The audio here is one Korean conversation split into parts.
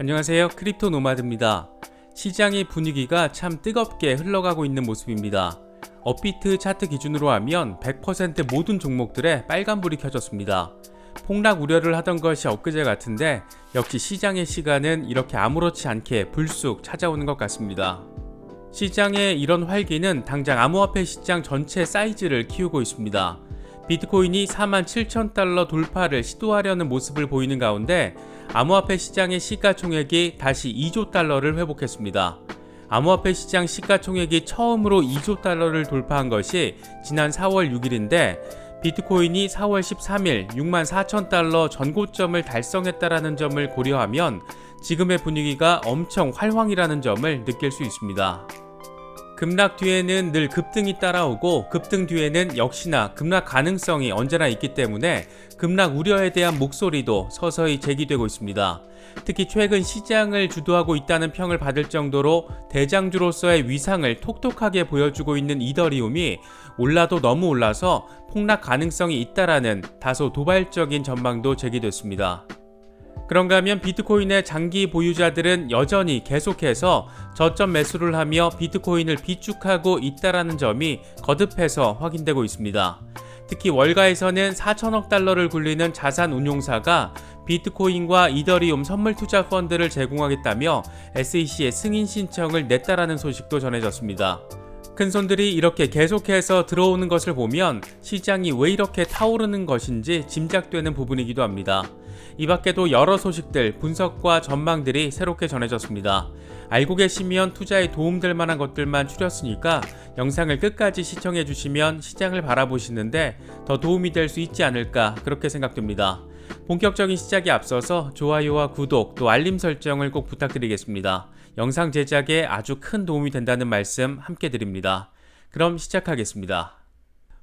안녕하세요. 크립토 노마드입니다. 시장의 분위기가 참 뜨겁게 흘러가고 있는 모습입니다. 업비트 차트 기준으로 하면 100% 모든 종목들에 빨간불이 켜졌습니다. 폭락 우려를 하던 것이 엊그제 같은데 역시 시장의 시간은 이렇게 아무렇지 않게 불쑥 찾아오는 것 같습니다. 시장의 이런 활기는 당장 암호화폐 시장 전체 사이즈를 키우고 있습니다. 비트코인이 4만 7천 달러 돌파를 시도하려는 모습을 보이는 가운데 암호화폐 시장의 시가총액이 다시 2조 달러를 회복했습니다. 암호화폐 시장 시가총액이 처음으로 2조 달러를 돌파한 것이 지난 4월 6일인데 비트코인이 4월 13일 6만 4천 달러 전고점을 달성했다라는 점을 고려하면 지금의 분위기가 엄청 활황이라는 점을 느낄 수 있습니다. 급락 뒤에는 늘 급등이 따라오고 급등 뒤에는 역시나 급락 가능성이 언제나 있기 때문에 급락 우려에 대한 목소리도 서서히 제기되고 있습니다. 특히 최근 시장을 주도하고 있다는 평을 받을 정도로 대장주로서의 위상을 톡톡하게 보여주고 있는 이더리움이 올라도 너무 올라서 폭락 가능성이 있다라는 다소 도발적인 전망도 제기됐습니다. 그런가 하면 비트코인의 장기 보유자들은 여전히 계속해서 저점 매수를 하며 비트코인을 비축하고 있다라는 점이 거듭해서 확인되고 있습니다. 특히 월가에서는 4천억 달러를 굴리는 자산 운용사가 비트코인과 이더리움 선물 투자 펀드를 제공하겠다며 SEC에 승인 신청을 냈다라는 소식도 전해졌습니다. 큰 손들이 이렇게 계속해서 들어오는 것을 보면 시장이 왜 이렇게 타오르는 것인지 짐작되는 부분이기도 합니다. 이 밖에도 여러 소식들, 분석과 전망들이 새롭게 전해졌습니다. 알고 계시면 투자에 도움될 만한 것들만 추렸으니까 영상을 끝까지 시청해 주시면 시장을 바라보시는데 더 도움이 될 수 있지 않을까 그렇게 생각됩니다. 본격적인 시작에 앞서서 좋아요와 구독 또 알림 설정을 꼭 부탁드리겠습니다. 영상 제작에 아주 큰 도움이 된다는 말씀 함께 드립니다. 그럼 시작하겠습니다.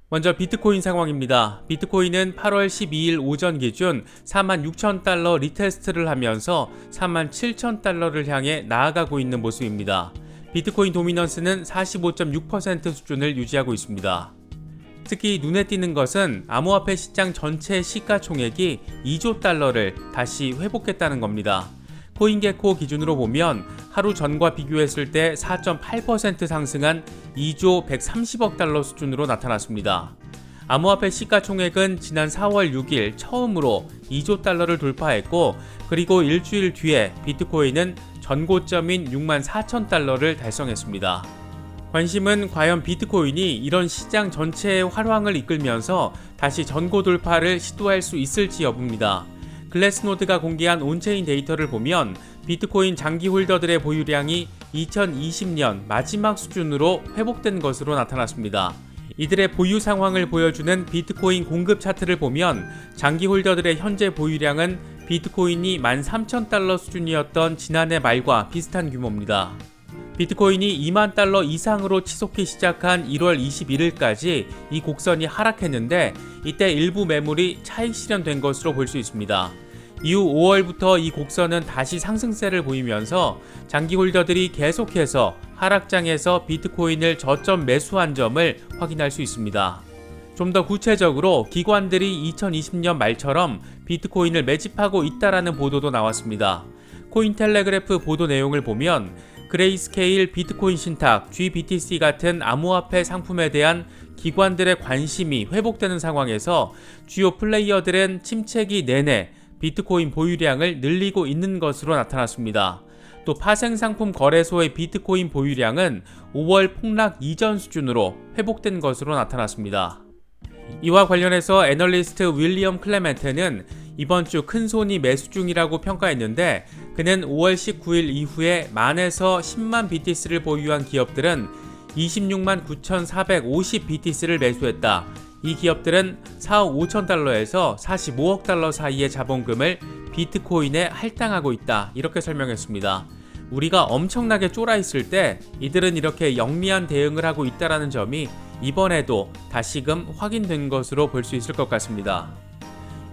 먼저 비트코인 상황입니다. 비트코인은 8월 12일 오전 기준 4만 6천 달러 리테스트를 하면서 4만 7천 달러를 향해 나아가고 있는 모습입니다. 비트코인 도미넌스는 45.6% 수준을 유지하고 있습니다. 특히 눈에 띄는 것은 암호화폐 시장 전체 시가총액이 2조 달러를 다시 회복했다는 겁니다. 코인게코 기준으로 보면 하루 전과 비교했을 때 4.8% 상승한 2조 130억 달러 수준으로 나타났습니다. 암호화폐 시가총액은 지난 4월 6일 처음으로 2조 달러를 돌파했고 그리고 일주일 뒤에 비트코인은 전고점인 6만 4천 달러를 달성했습니다. 관심은 과연 비트코인이 이런 시장 전체의 활황을 이끌면서 다시 전고 돌파를 시도할 수 있을지 여부입니다. 글래스노드가 공개한 온체인 데이터를 보면 비트코인 장기 홀더들의 보유량이 2020년 마지막 수준으로 회복된 것으로 나타났습니다. 이들의 보유 상황을 보여주는 비트코인 공급 차트를 보면 장기 홀더들의 현재 보유량은 비트코인이 13,000달러 수준이었던 지난해 말과 비슷한 규모입니다. 비트코인이 2만 달러 이상으로 치솟기 시작한 1월 21일까지 이 곡선이 하락했는데 이때 일부 매물이 차익 실현된 것으로 볼 수 있습니다. 이후 5월부터 이 곡선은 다시 상승세를 보이면서 장기 홀더들이 계속해서 하락장에서 비트코인을 저점 매수한 점을 확인할 수 있습니다. 좀 더 구체적으로 기관들이 2020년 말처럼 비트코인을 매집하고 있다라는 보도도 나왔습니다. 코인텔레그래프 보도 내용을 보면 그레이스케일 비트코인 신탁, GBTC 같은 암호화폐 상품에 대한 기관들의 관심이 회복되는 상황에서 주요 플레이어들은 침체기 내내 비트코인 보유량을 늘리고 있는 것으로 나타났습니다. 또 파생상품 거래소의 비트코인 보유량은 5월 폭락 이전 수준으로 회복된 것으로 나타났습니다. 이와 관련해서 애널리스트 윌리엄 클레멘트는 이번 주 큰 손이 매수 중이라고 평가했는데 그는 5월 19일 이후에 만에서 10만 BTC를 보유한 기업들은 26만 9,450 BTC를 매수했다. 이 기업들은 4억 5천 달러에서 45억 달러 사이의 자본금을 비트코인에 할당하고 있다. 이렇게 설명했습니다. 우리가 엄청나게 쫄아 있을 때 이들은 이렇게 영리한 대응을 하고 있다라는 점이 이번에도 다시금 확인된 것으로 볼 수 있을 것 같습니다.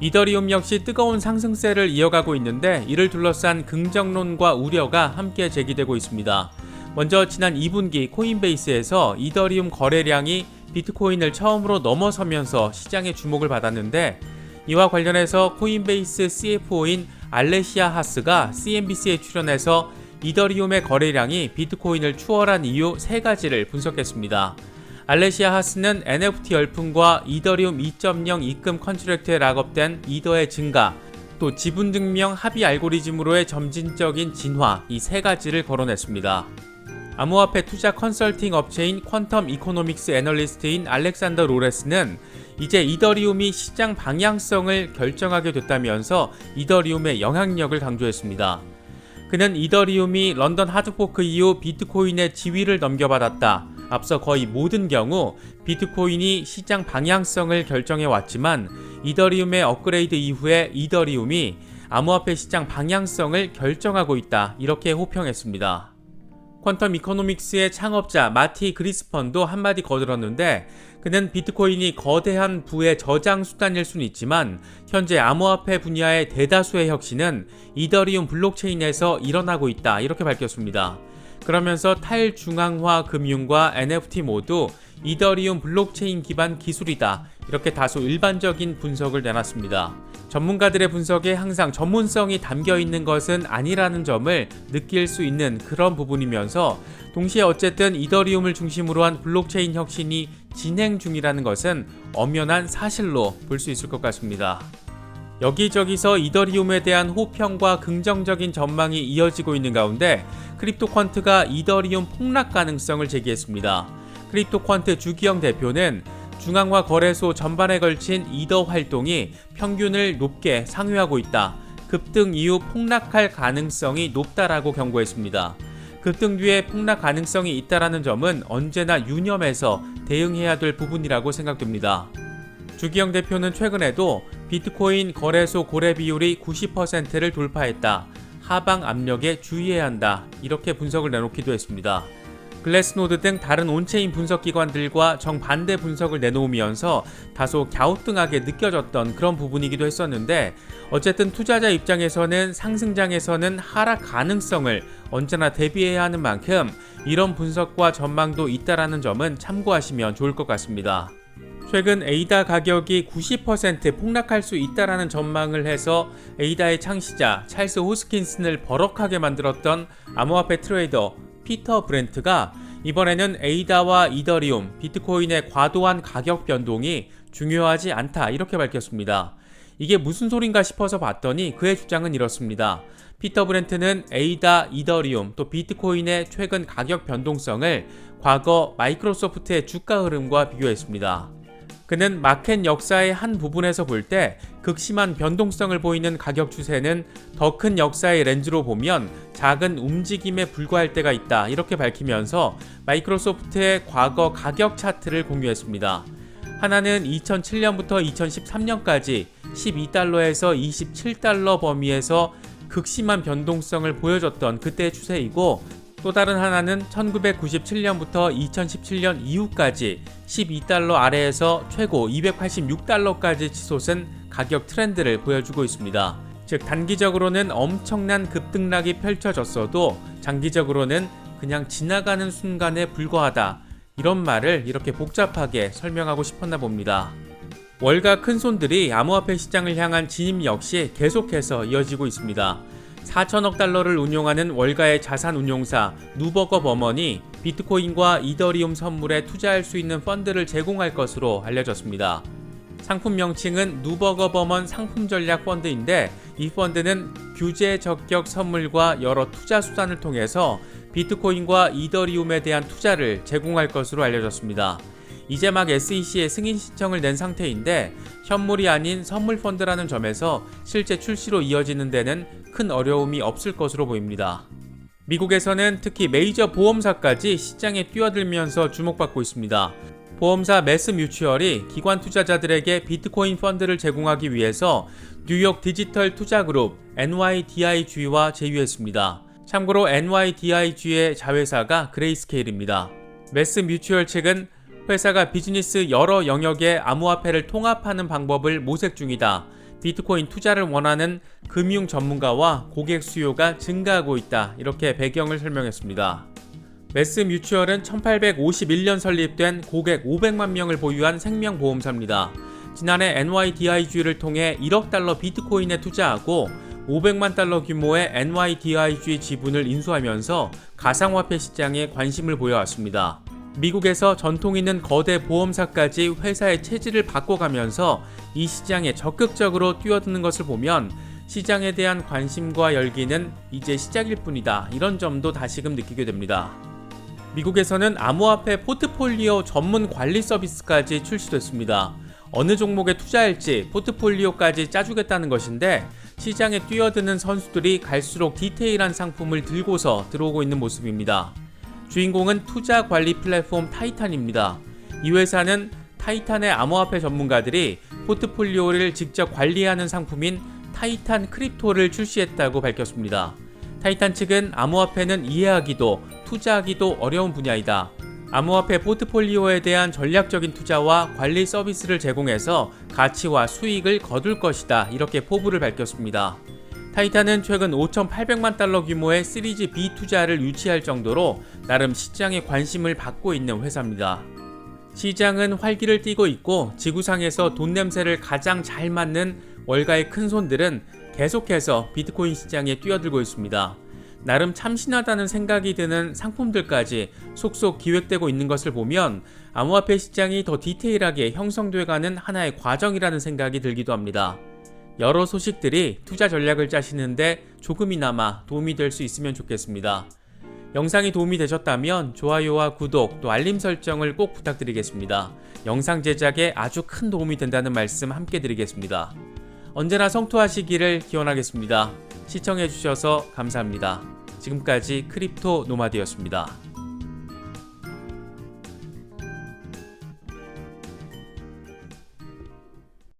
이더리움 역시 뜨거운 상승세를 이어가고 있는데 이를 둘러싼 긍정론과 우려가 함께 제기되고 있습니다. 먼저 지난 2분기 코인베이스에서 이더리움 거래량이 비트코인을 처음으로 넘어서면서 시장의 주목을 받았는데 이와 관련해서 코인베이스 CFO인 알레시아 하스가 CNBC에 출연해서 이더리움의 거래량이 비트코인을 추월한 이유 세 가지를 분석했습니다. 알레시아 하스는 NFT 열풍과 이더리움 2.0 입금 컨트랙트에 락업된 이더의 증가, 또 지분 증명 합의 알고리즘으로의 점진적인 진화 이 세 가지를 거론했습니다. 암호화폐 투자 컨설팅 업체인 퀀텀 이코노믹스 애널리스트인 알렉산더 로레스는 이제 이더리움이 시장 방향성을 결정하게 됐다면서 이더리움의 영향력을 강조했습니다. 그는 이더리움이 런던 하드포크 이후 비트코인의 지위를 넘겨받았다. 앞서 거의 모든 경우 비트코인이 시장 방향성을 결정해 왔지만 이더리움의 업그레이드 이후에 이더리움이 암호화폐 시장 방향성을 결정하고 있다. 이렇게 호평했습니다. 퀀텀 이코노믹스의 창업자 마티 그리스펀도 한마디 거들었는데 그는 비트코인이 거대한 부의 저장 수단일 수는 있지만 현재 암호화폐 분야의 대다수의 혁신은 이더리움 블록체인에서 일어나고 있다 이렇게 밝혔습니다. 그러면서 탈중앙화 금융과 NFT 모두 이더리움 블록체인 기반 기술이다. 이렇게 다소 일반적인 분석을 내놨습니다. 전문가들의 분석에 항상 전문성이 담겨 있는 것은 아니라는 점을 느낄 수 있는 그런 부분이면서 동시에 어쨌든 이더리움을 중심으로 한 블록체인 혁신이 진행 중이라는 것은 엄연한 사실로 볼 수 있을 것 같습니다. 여기저기서 이더리움에 대한 호평과 긍정적인 전망이 이어지고 있는 가운데 크립토 퀀트가 이더리움 폭락 가능성을 제기했습니다. 크립토 퀀트 주기영 대표는 중앙화 거래소 전반에 걸친 이더 활동이 평균을 높게 상회하고 있다. 급등 이후 폭락할 가능성이 높다라고 경고했습니다. 급등 뒤에 폭락 가능성이 있다라는 점은 언제나 유념해서 대응해야 될 부분이라고 생각됩니다. 주기영 대표는 최근에도 비트코인 거래소 고래 비율이 90%를 돌파했다. 하방 압력에 주의해야 한다. 이렇게 분석을 내놓기도 했습니다. 글래스노드 등 다른 온체인 분석 기관들과 정반대 분석을 내놓으면서 다소 갸우뚱하게 느껴졌던 그런 부분이기도 했었는데 어쨌든 투자자 입장에서는 상승장에서는 하락 가능성을 언제나 대비해야 하는 만큼 이런 분석과 전망도 있다라는 점은 참고하시면 좋을 것 같습니다. 최근 에이다 가격이 90% 폭락할 수 있다라는 전망을 해서 에이다의 창시자 찰스 호스킨슨을 버럭하게 만들었던 암호화폐 트레이더 피터 브렌트가 이번에는 에이다와 이더리움, 비트코인의 과도한 가격 변동이 중요하지 않다 이렇게 밝혔습니다. 이게 무슨 소린가 싶어서 봤더니 그의 주장은 이렇습니다. 피터 브렌트는 에이다, 이더리움, 또 비트코인의 최근 가격 변동성을 과거 마이크로소프트의 주가 흐름과 비교했습니다. 그는 마켓 역사의 한 부분에서 볼 때 극심한 변동성을 보이는 가격 추세는 더 큰 역사의 렌즈로 보면 작은 움직임에 불과할 때가 있다. 이렇게 밝히면서 마이크로소프트의 과거 가격 차트를 공유했습니다. 하나는 2007년부터 2013년까지 12달러에서 27달러 범위에서 극심한 변동성을 보여줬던 그때의 추세이고 또 다른 하나는 1997년부터 2017년 이후까지 12달러 아래에서 최고 286달러까지 치솟은 가격 트렌드를 보여주고 있습니다. 즉 단기적으로는 엄청난 급등락이 펼쳐졌어도 장기적으로는 그냥 지나가는 순간에 불과하다. 이런 말을 이렇게 복잡하게 설명하고 싶었나 봅니다. 월가 큰손들이 암호화폐 시장을 향한 진입 역시 계속해서 이어지고 있습니다. 4천억 달러를 운용하는 월가의 자산 운용사 누버거 버먼이 비트코인과 이더리움 선물에 투자할 수 있는 펀드를 제공할 것으로 알려졌습니다. 상품 명칭은 누버거 버먼 상품 전략 펀드인데 이 펀드는 규제 적격 선물과 여러 투자 수단을 통해서 비트코인과 이더리움에 대한 투자를 제공할 것으로 알려졌습니다. 이제 막 SEC에 승인 신청을 낸 상태인데 현물이 아닌 선물 펀드라는 점에서 실제 출시로 이어지는 데는 큰 어려움이 없을 것으로 보입니다. 미국에서는 특히 메이저 보험사까지 시장에 뛰어들면서 주목받고 있습니다. 보험사 매스 뮤추얼이 기관 투자자들에게 비트코인 펀드를 제공하기 위해서 뉴욕 디지털 투자 그룹 NYDIG와 제휴했습니다. 참고로 NYDIG의 자회사가 그레이스케일입니다. 매스 뮤추얼 측은 회사가 비즈니스 여러 영역의 암호화폐를 통합하는 방법을 모색 중이다. 비트코인 투자를 원하는 금융 전문가와 고객 수요가 증가하고 있다. 이렇게 배경을 설명했습니다. 매스 뮤추얼은 1851년 설립된 고객 500만 명을 보유한 생명보험사입니다. 지난해 NYDIG를 통해 1억 달러 비트코인에 투자하고 500만 달러 규모의 NYDIG 지분을 인수하면서 가상화폐 시장에 관심을 보여왔습니다. 미국에서 전통 있는 거대 보험사까지 회사의 체질을 바꿔가면서 이 시장에 적극적으로 뛰어드는 것을 보면 시장에 대한 관심과 열기는 이제 시작일 뿐이다. 이런 점도 다시금 느끼게 됩니다. 미국에서는 암호화폐 포트폴리오 전문 관리 서비스까지 출시됐습니다. 어느 종목에 투자할지 포트폴리오까지 짜주겠다는 것인데 시장에 뛰어드는 선수들이 갈수록 디테일한 상품을 들고서 들어오고 있는 모습입니다. 주인공은 투자 관리 플랫폼 타이탄입니다. 이 회사는 타이탄의 암호화폐 전문가들이 포트폴리오를 직접 관리하는 상품인 타이탄 크립토를 출시했다고 밝혔습니다. 타이탄 측은 암호화폐는 이해하기도 투자하기도 어려운 분야이다. 암호화폐 포트폴리오에 대한 전략적인 투자와 관리 서비스를 제공해서 가치와 수익을 거둘 것이다. 이렇게 포부를 밝혔습니다. 타이탄은 최근 5,800만 달러 규모의 시리즈 B 투자를 유치할 정도로 나름 시장에 관심을 받고 있는 회사입니다. 시장은 활기를 띠고 있고 지구상에서 돈 냄새를 가장 잘 맡는 월가의 큰 손들은 계속해서 비트코인 시장에 뛰어들고 있습니다. 나름 참신하다는 생각이 드는 상품들까지 속속 기획되고 있는 것을 보면 암호화폐 시장이 더 디테일하게 형성돼가는 하나의 과정이라는 생각이 들기도 합니다. 여러 소식들이 투자 전략을 짜시는데 조금이나마 도움이 될 수 있으면 좋겠습니다. 영상이 도움이 되셨다면 좋아요와 구독 또 알림 설정을 꼭 부탁드리겠습니다. 영상 제작에 아주 큰 도움이 된다는 말씀 함께 드리겠습니다. 언제나 성투하시기를 기원하겠습니다. 시청해주셔서 감사합니다. 지금까지 크립토 노마드였습니다.